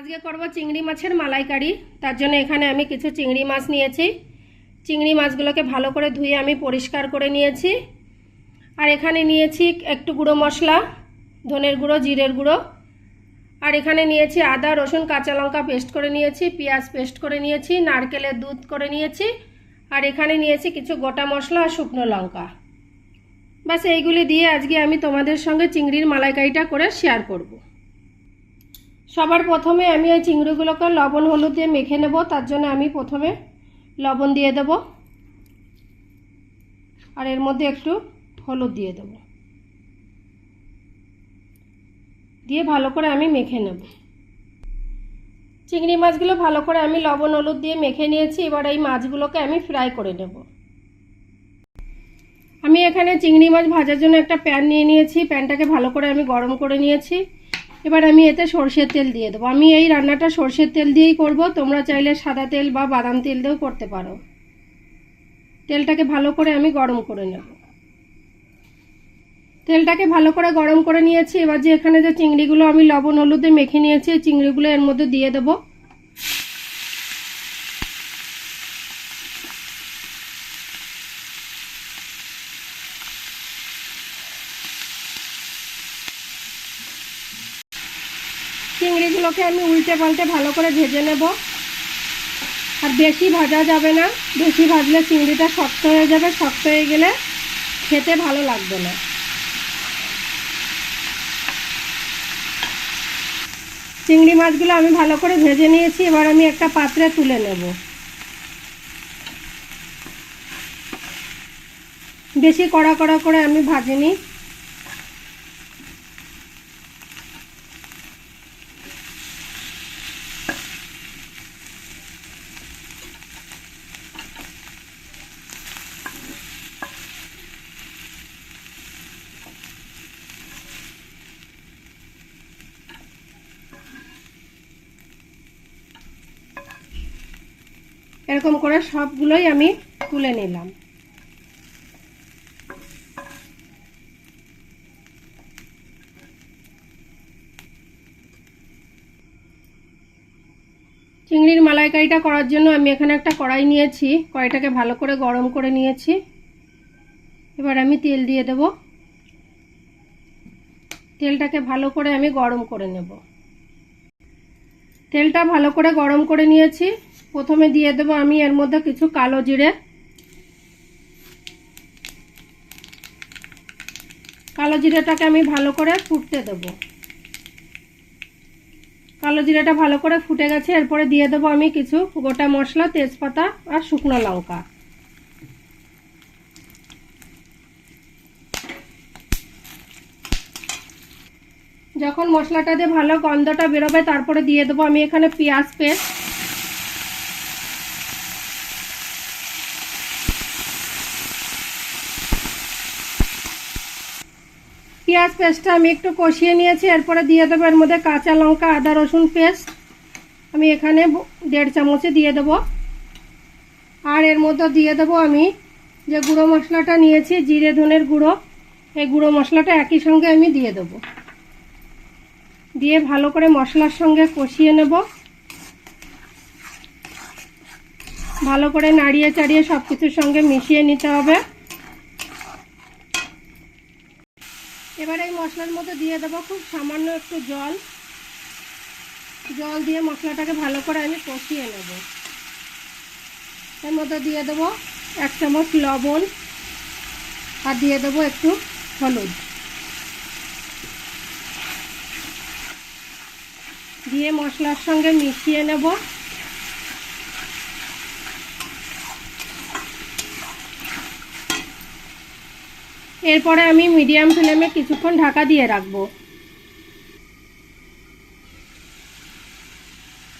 আজকে করব চিংড়ি মাছের মালাইকারি। তার জন্য এখানে আমি কিছু চিংড়ি মাছ নিয়েছি। চিংড়ি মাছগুলোকে ভালো করে ধুয়ে আমি পরিষ্কার করে নিয়েছি। আর এখানে নিয়েছি একটু গুঁড়ো মশলা, ধনের গুঁড়ো, জিরের গুঁড়ো। আর এখানে নিয়েছি আদা, রসুন, কাঁচা লঙ্কা পেস্ট করে নিয়েছি, পেঁয়াজ পেস্ট করে নিয়েছি, নারকেলের দুধ করে নিয়েছি। আর এখানে নিয়েছি কিছু গোটা মশলা আর শুকনো লঙ্কা। বাস এইগুলি দিয়ে আজকে আমি তোমাদের সঙ্গে চিংড়ির মালাইকারিটা করে শেয়ার করব। সবার প্রথমে আমি ওই চিংড়িগুলোকে লবণ হলুদ দিয়ে মেখে নেব, তার জন্য আমি প্রথমে লবণ দিয়ে দেব। আর এর মধ্যে একটু হলুদ দিয়ে দেব। দিয়ে ভালো করে আমি মেখে নেব। চিংড়ি মাছগুলো ভালো করে আমি লবণ হলুদ দিয়ে মেখে নিয়েছি, এবার এই মাছগুলোকে আমি ফ্রাই করে নেব। আমি এখানে চিংড়ি মাছ ভাজার জন্য একটা প্যান নিয়ে নিয়েছি। প্যানটাকে ভালো করে আমি গরম করে নিয়েছি। এবার আমি এতে সর্ষের তেল দিয়ে দেবো। আমি এই রান্নাটা সর্ষের তেল দিয়েই করব। তোমরা চাইলে সাদা তেল বা বাদাম তেল দিয়েও করতে পারো। তেলটাকে ভালো করে আমি গরম করে নেব। তেলটাকে ভালো করে গরম করে নিয়েছি। এবার যে এখানে যে চিংড়িগুলো আমি লবণ, হলুদে মেখে নিয়েছি চিংড়িগুলো এর মধ্যে দিয়ে দেবো। চিংড়িগুলোকে আমি উল্টে পাল্টে ভালো করে ভেজে নেব। আর বেশি ভাজা যাবে না, বেশি ভাজলে চিংড়িটা শক্ত হয়ে যাবে, শক্ত হয়ে গেলে খেতে ভালো লাগবে না। চিংড়ি মাছগুলো আমি ভালো করে ভেজে নিয়েছি, এবার আমি একটা পাত্রে তুলে নেব। বেশি কড়া কড়া করে আমি ভাজিনি। এরকম করে সবগুলোই আমি তুলে নিলাম। চিংড়ির মালাইকারিটা করার জন্য আমি এখানে একটা কড়াই নিয়েছি। কড়াইটাকে ভালো করে গরম করে নিয়েছি। এবার আমি তেল দিয়ে দেব। তেলটাকে ভালো করে আমি গরম করে নেব। তেলটা ভালো করে গরম করে নিয়েছি। প্রথমে দিয়ে দেবো আমি এর মধ্যে কিছু কালো জিরে। কালো জিরেটাকে আমি ভালো করে ফুটতে দেব। কালো জিরেটা ভালো করে ফুটে গেছে, এরপরে দিয়ে দেবো আমি কিছু গোটা মশলা, তেজপাতা আর শুকনো লঙ্কা। যখন মশলাটা দিয়ে ভালো গন্ধটা বেরোবে, তারপরে দিয়ে দেবো আমি এখানে পেঁয়াজ পেস্ট। পেঁয়াজ পেস্টটা আমি একটু কষিয়ে নিয়েছি, এরপরে দিয়ে দেবো এর মধ্যে কাঁচা লঙ্কা, আদা, রসুন পেস্ট। আমি এখানে দেড় চামচে দিয়ে দেবো। আর এর মধ্যে দিয়ে দেবো আমি যে গুঁড়ো মশলাটা নিয়েছি, জিরে, ধনের গুঁড়ো, এই গুঁড়ো মশলাটা একই সঙ্গে আমি দিয়ে দেবো। দিয়ে ভালো করে মশলার সঙ্গে কষিয়ে নেব। ভালো করে নাড়িয়ে চাড়িয়ে সব কিছুর সঙ্গে মিশিয়ে নিতে হবে এবার এই মশলার মধ্যে দিয়ে দেবো খুব সামান্য একটু জল। জল দিয়ে মশলাটাকে ভালো করে আমি কষিয়ে নেব। এর মধ্যে দিয়ে দেবো এক চামচ লবণ আর দিয়ে দেবো একটু হলুদ। দিয়ে মশলার সঙ্গে মিশিয়ে নেব। এরপরে আমি মিডিয়াম ফ্লেমে কিছুক্ষণ ঢাকা দিয়ে রাখব।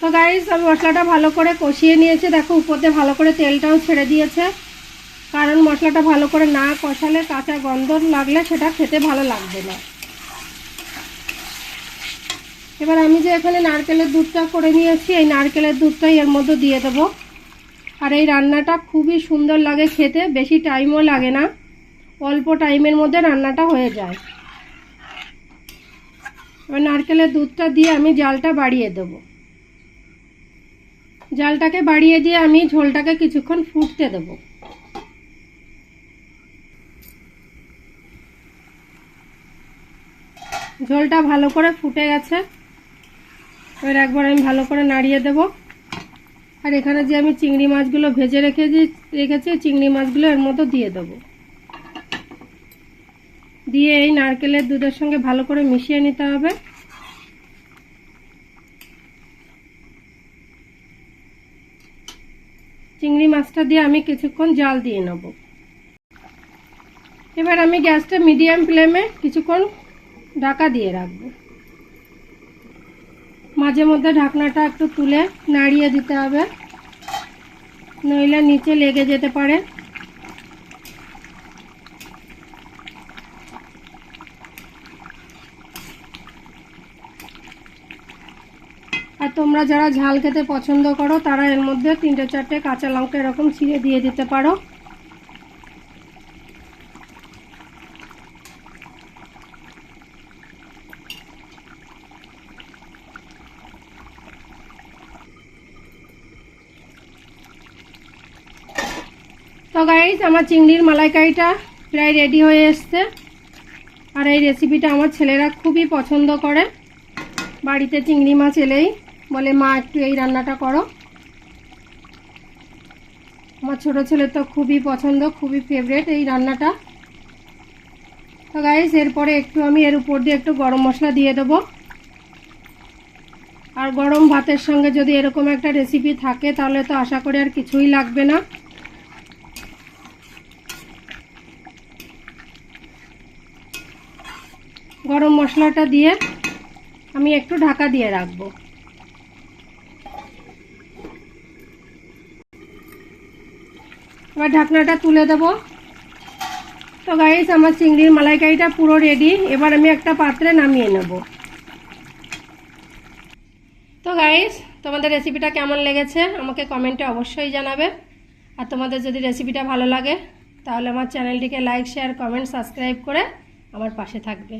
তো গাইস আমি মশলাটা ভালো করে কষিয়ে নিয়েছি। দেখো, উপরতে ভালো করে তেলটাও ছেড়ে দিয়েছে। কারণ মশলাটা ভালো করে না কষালে কাঁচা গন্ধ লাগলে সেটা খেতে ভালো লাগবে না। এবার আমি যে এখানে নারকেলের দুধটা করে নিয়েছি, এই নারকেলের দুধটাই এর মধ্যে দিয়ে দেবো। আর এই রান্নাটা খুবই সুন্দর লাগে খেতে, বেশি টাইমও লাগে না। অল্প টাইমের মধ্যে রান্নাটা হয়ে যায়। এবার নারকেলের দুধটা দিয়ে আমি জালটা বাড়িয়ে দেবো। জালটাকে বাড়িয়ে দিয়ে আমি ঝোলটাকে কিছুক্ষণ ফুটতে দেবো। ঝোলটা ভালো করে ফুটে গেছে। এবার একবার আমি ভালো করে নাড়িয়ে দেব। আর এখানে যে আমি চিংড়ি মাছগুলো ভেজে রেখেছি রেখেছি, চিংড়ি মাছগুলো এর মতো দিয়ে দেবো। দিয়ে এই নারকেলের দুধের সঙ্গে ভালো করে মিশিয়ে নিতে হবে। চিংড়ি মাছটা দিয়ে আমি কিছুক্ষণ জাল দিয়ে নেব। এবার আমি গ্যাসটা মিডিয়াম ফ্লেমে কিছুক্ষণ ঢাকা দিয়ে রাখব। মাঝে মধ্যে ঢাকনাটা একটু তুলে নাড়িয়ে দিতে হবে। নইলে নিচে লেগে যেতে পারে আর তোমরা যারা ঝাল খেতে পছন্দ করো, তারা এর মধ্যে তিনটে চারটে কাঁচা লঙ্কা এরকম ছিঁড়ে দিয়ে দিতে পারো। তো গাইজ আমার চিংড়ির মালাইকারিটা প্রায় রেডি হয়ে এসছে। আর এই রেসিপিটা আমার ছেলেরা খুবই পছন্দ করে। বাড়িতে চিংড়ি মাছ এলেই বলে, মা, একটু এই রান্নাটা করো। আমার ছোটো ছেলের তো খুবই পছন্দ, খুবই ফেভারেট এই রান্নাটা। তো গাইজ এরপরে একটু আমি এর উপর দিয়ে একটু গরম মশলা দিয়ে দেবো। আর গরম ভাতের সঙ্গে যদি এরকম একটা রেসিপি থাকে, তাহলে তো আশা করি আর কিছুই লাগবে না। গরম মশলাটা দিয়ে আমি একটু ঢাকা দিয়ে রাখব। এবার ঢাকনাটা তুলে দেব। তো গাইস আমার চিংড়ির মালাইকারিটা পুরো রেডি এবার আমি একটা পাত্রে নামিয়ে নেব। তো গাইস তোমাদের রেসিপিটা কেমন লেগেছে? আমাকে কমেন্টে অবশ্যই জানাবে। আর তোমাদের যদি রেসিপিটা ভালো লাগে, তাহলে আমার চ্যানেলটিকে লাইক শেয়ার কমেন্ট সাবস্ক্রাইব করে আমার পাশে থাকবে।